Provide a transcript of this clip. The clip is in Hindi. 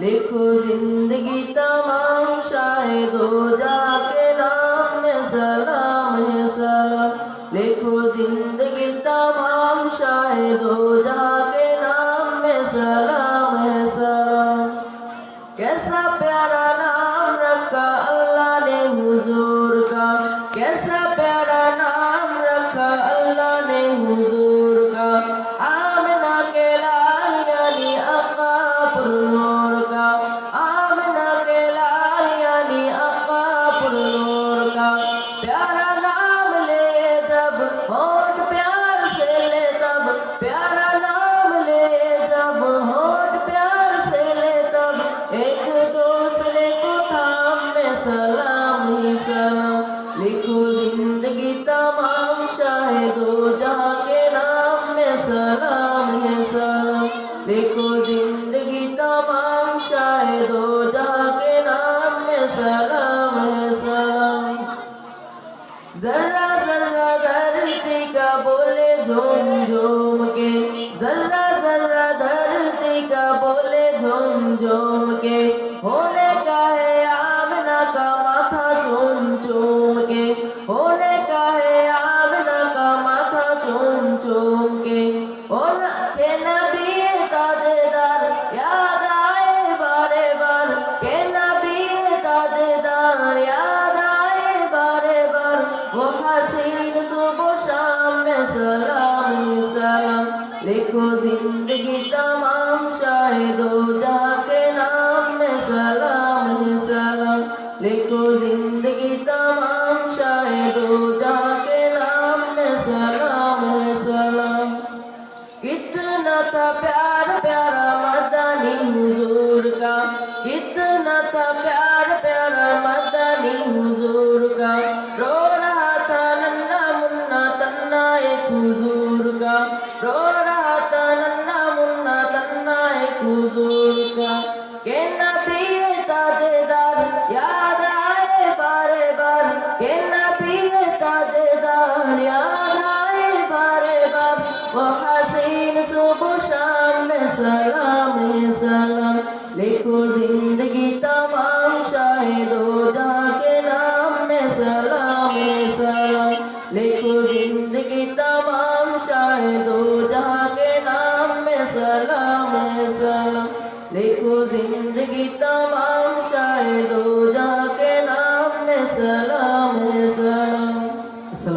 लिखो ज़िंदगी तमाम शायद हो जाके नाम में सलाम सलाम। लिखो ज़िंदगी तमाम शायद हो जाके नाम में सलाम सलाम। कैसा प्यारा नाम रखा अल्लाह ने हुजूर का। कैसा प्यारा नाम रखा अल्लाह ने हुजूर प्यारा नाम ले जब, होठ प्यार से ले तब। प्यारा नाम ले जब, होठ प्यार से ले तब। एक दूसरे को थाम में सलाम ही सलाम। लिखो ज़िंदगी तमाम शायद हो जहाँ के नाम में सलाम है सलाम। लिखो ज़िंदगी सलाम लिखो जिंदगी तमाम शायद हो जाके नाम में सलाम ही सलाम लिखो जिंदगी तमाम शायद हो जाके नाम में सलाम है सलाम कितना था प्यार प्यारा मदनी हुजूर का कितना था प्यार प्यारा मदनी हुजूर का रो रहा था नन्ना मुन्ना तन्ना एक हुजूर हसीन सुबह शाम में सलाम है सलाम लिखो जिंदगी तमाम शायद हो जाके नाम में सलाम है सलाम लिखो जिंदगी तमाम शायद हो जाके नाम में सलाम है सलाम लिखो जिंदगी